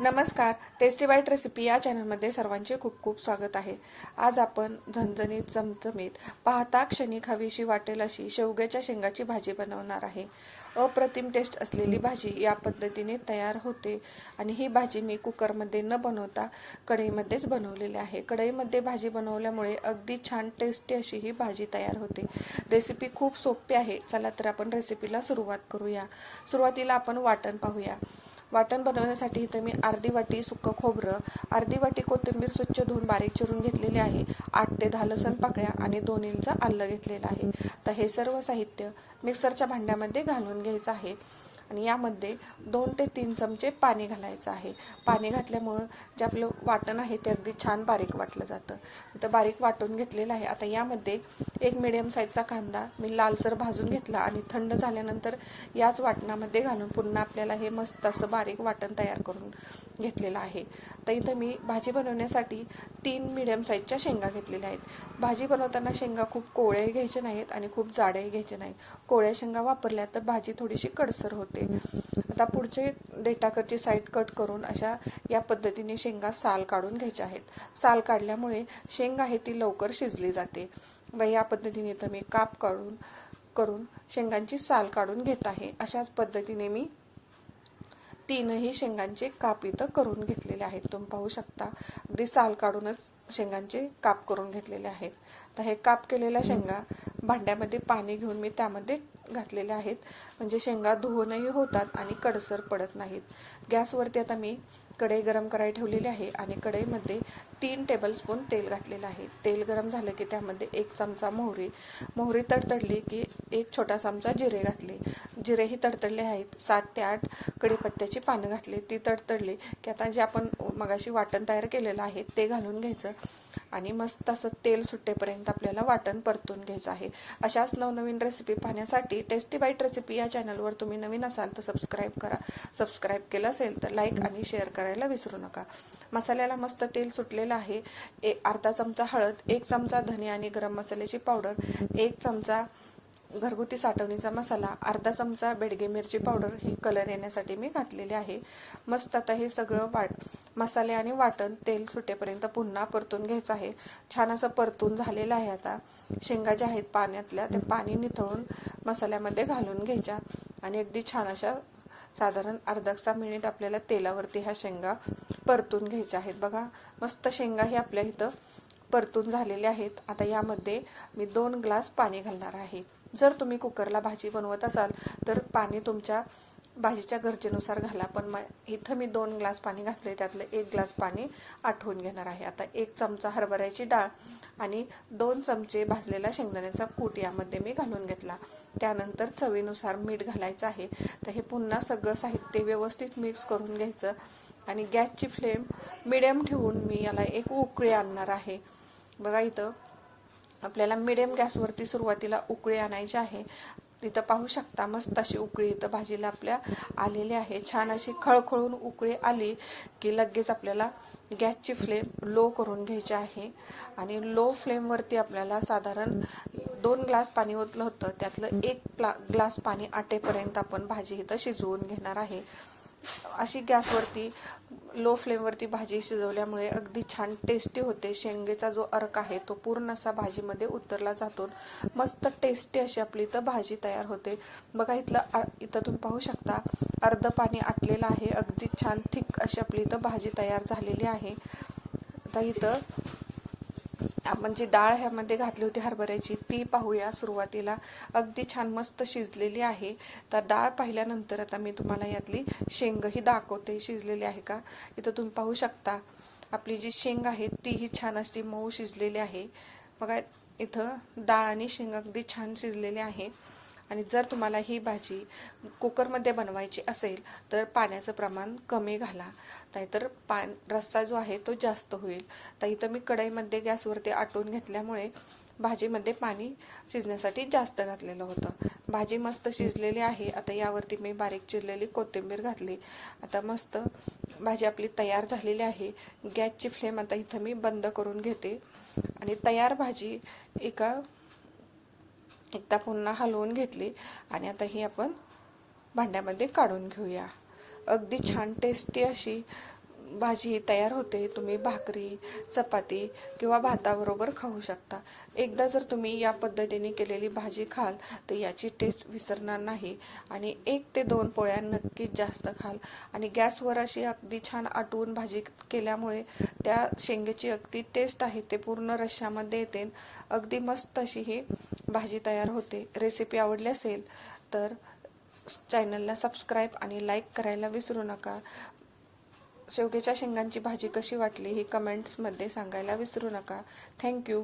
नमस्कार tasty bite recipe या चॅनलमध्ये सर्वांचे खूप खूप स्वागत आहे. आज आपण झणझणीत चमचमीत पाहता क्षणी खावीशी वाटेल अशी शेवग्याच्या शेंगाची भाजी बनवणार आहे. अप्रतिम टेस्ट असलेली भाजी या पद्धतीने तयार होते आणि ही भाजी मी कुकरमध्ये न बनवता कढईमध्येच बनवलेली आहे. कढईमध्ये भाजी बनवल्यामुळे अगदी छान टेस्टी अशी ही भाजी तयार होते. रेसिपी खूप सोपी आहे. चला तर आपण रेसिपीला सुरुवात करूया. सुरुवातीला आपण वाटण पाहूया. वाटण बनवण्यासाठी इथं मी अर्धी वाटी सुक्कं खोबरं अर्धी वाटी कोथिंबीर स्वच्छ धुवून बारीक चिरून घेतलेली आहे. आठ ते दहा लसण पाकळ्या आणि दोन इंच आलं घेतलेलं आहे. तर हे सर्व साहित्य मिक्सरच्या भांड्यामध्ये घालून घ्यायचं आहे. आणि यामध्ये दोन ते तीन चमचे पाणी घालायचं आहे. पाणी घातल्यामुळं जे आपलं वाटण आहे ते अगदी छान बारीक वाटलं जातं. तर बारीक वाटून घेतलेलं आहे. आता यामध्ये एक मिडियम साईजचा कांदा मी लालसर भाजून घेतला आणि थंड झाल्यानंतर याच वाटणामध्ये घालून पुन्हा आपल्याला हे मस्त असं बारीक वाटण तयार करून घेतलेलं आहे. तर इथं मी भाजी बनवण्यासाठी तीन मिडियम साईजच्या शेंगा घेतलेल्या आहेत. भाजी बनवताना शेंगा खूप कोवळ्याही घ्यायचे नाहीत आणि खूप जाड्याही घ्यायचे नाहीत. कोवळ्या शेंगा वापरल्या तर भाजी थोडीशी कडसर होते. आता पुढचे डेटाकरची साईड कट करून अशा या पद्धतीने शेंगा साल काढून घ्यायच्या आहेत. साल काढल्यामुळे शेंग आहे ती लवकर शिजली जाते. व या पद्धतीने तर मी काप काढून करून शेंगांची साल काढून घेत आहे. अशाच पद्धतीने मी तीनही शेंगांचे काप इथं करून घेतलेले आहेत. तुम्ही पाहू शकता. अगदी साल काढूनच शेंगांचे काप करून घेतलेले आहेत. तर हे काप केलेल्या शेंगा भांड्यामध्ये पाणी घेऊन मी त्यामध्ये घातलेले आहेत. म्हणजे शेंगा धुवूनही होतात आणि कडसर पडत नाहीत. गॅसवरती आता मी कढई गरम करायला ठेवलेली आहे आणि कढईमध्ये तीन टेबलस्पून तेल घातलेलं आहे. तेल गरम झालं की त्यामध्ये एक चमचा मोहरी. मोहरी तडतडली की एक छोटा चमचा जिरे घातले. जिरेही तडतडले आहेत. सात ते आठ कडीपत्त्याची पानं घातली. ती तडतडली की आता जे आपण मगाशी वाटण तयार केलेलं आहे ते घालून घ्यायचं आणि मस्त असं तेल सुट्टेपर्यंत आपल्याला वाटण परतून घ्यायचं आहे. अशाच नवनवीन रेसिपी पाहण्यासाठी टेस्टी बाईट रेसिपी या चॅनलवर तुम्ही नवीन असाल तर सबस्क्राईब करा. सबस्क्राईब केलं असेल तर लाईक आणि शेअर करायला विसरू नका. मसाल्याला मस्त तेल सुटलेलं आहे. ए अर्धा चमचा हळद एक चमचा धने आणि गरम मसाल्याची पावडर एक चमचा घरगुती साठवणीचा मसाला अर्धा चमचा बेडगे मिरची पावडर ही कलर येण्यासाठी मी घातलेली आहे. मस्त आता हे सगळं वाट मसाले आणि वाटण तेल सुटेपर्यंत पुन्हा परतून घ्यायचं आहे. छान असं परतून झालेलं आहे आता. शेंगा ज्या आहेत पाण्यातल्या ते पाणी निथळून मसाल्यामध्ये घालून घ्यायच्या. आणि अगदी छान अशा साधारण अर्धा मिनिट आपल्याला तेलावरती ह्या शेंगा परतून घ्यायच्या आहेत. बघा मस्त शेंगा ही आपल्या इथं परतून झालेल्या आहेत. आता यामध्ये मी दोन ग्लास पाणी घालणार आहे. जर तुम्ही कुकरला भाजी बनवत असाल तर पाणी तुमच्या भाजीच्या गरजेनुसार घाला. पण म इथं मी दोन ग्लास पाणी घातले त्यातलं एक ग्लास पाणी आठवून घेणार आहे. आता एक चमचा हरभऱ्याची डाळ आणि दोन चमचे भाजलेला शेंगदाण्याचा कूट यामध्ये मी घालून घेतला. त्यानंतर चवीनुसार मीठ घालायचं आहे. तर हे पुन्हा सगळं साहित्य व्यवस्थित मिक्स करून घ्यायचं आणि गॅसची फ्लेम मिडियम ठेवून मी याला एक उकळी आणणार आहे. बघा इथं आपल्याला मिडियम गॅसवरती सुरुवातीला उकळी आणायची आहे. तिथं पाहू शकता मस्त अशी उकळी इथं भाजीला आपल्या आलेली आहे. छान अशी खळखळून उकळी आली की लगेच आपल्याला गॅसची फ्लेम लो करून घ्यायची आहे. आणि लो फ्लेमवरती आपल्याला साधारण दोन ग्लास पाणी ओतलं होतं. त्यातलं एक ग्लास पाणी आटेपर्यंत आपण भाजी इथं शिजवून घेणार आहे. अशी गॅसवरती लो फ्लेमवरती भाजी शिजवल्यामुळे अगदी छान टेस्टी होते. शेंगेचा जो अर्क आहे तो पूर्ण असा भाजीमध्ये उतरला जातो. मस्त टेस्टी अशी आपली इथं भाजी तयार होते. बघा इथलं इथं तुम्ही पाहू शकता अर्ध पाणी आटलेलं आहे. अगदी छान थिक अशी आपली इथं भाजी तयार झालेली आहे. आता इथं आपण म्हणजे जी डाळ ह्यामध्ये घातली होती हरभऱ्याची ती पाहूया सुरुवातीला. अगदी छान मस्त शिजलेली आहे. तर डाळ पाहिल्यानंतर आता मी तुम्हाला यातली शेंगही दाखवते. शिजलेली आहे का? इथं तुम्ही पाहू शकता. आपली जी शेंग आहे तीही छान अशी मऊ शिजलेली आहे. बघा इथं डाळ आणि शेंग अगदी छान शिजलेली आहे. आणि जर तुम्हाला ही भाजी कुकरमध्ये बनवायची असेल तर पाण्याचं प्रमाण कमी घाला. नाहीतर पान रस्सा जो आहे तो जास्त होईल. तर इथं मी कढईमध्ये गॅसवरती आटवून घेतल्यामुळे भाजीमध्ये पाणी शिजण्यासाठी जास्त घातलेलं होतं. भाजी मस्त शिजलेली आहे. आता यावरती मी बारीक चिरलेली कोथिंबीर घातली. आता मस्त भाजी आपली तयार झालेली आहे. गॅसची फ्लेम आता इथं मी बंद करून घेते. आणि तयार भाजी एका एकदा पुन्हा हलवून घेतली आणि आता ही आपण भांड्यामध्ये काढून घेऊया. अगदी छान टेस्टी अशी भाजी तयार होते. तुम्ही भाकरी चपाती किंवा भाताबरोबर खाऊ शकता. एकदा जर तुम्ही या पद्धतीने केलेली भाजी खाल तर याची टेस्ट विसरणार नाही आणि एक ते दोन पोळ्या नक्कीच जास्त खाल. आणि गॅसवर अशी अगदी छान आटवून भाजी केल्यामुळे त्या शेंगेची अगदी टेस्ट आहे ते पूर्ण रश्श्यामध्ये येते. अगदी मस्त अशी ही भाजी तयार होते. रेसिपी आवडली असेल तर चॅनलला सबस्क्राईब आणि लाईक करायला विसरू नका. शेवग्याच्या शेंगांची भाजी कशी वाटली ही कमेंट्समध्ये सांगायला विसरू नका. थँक्यू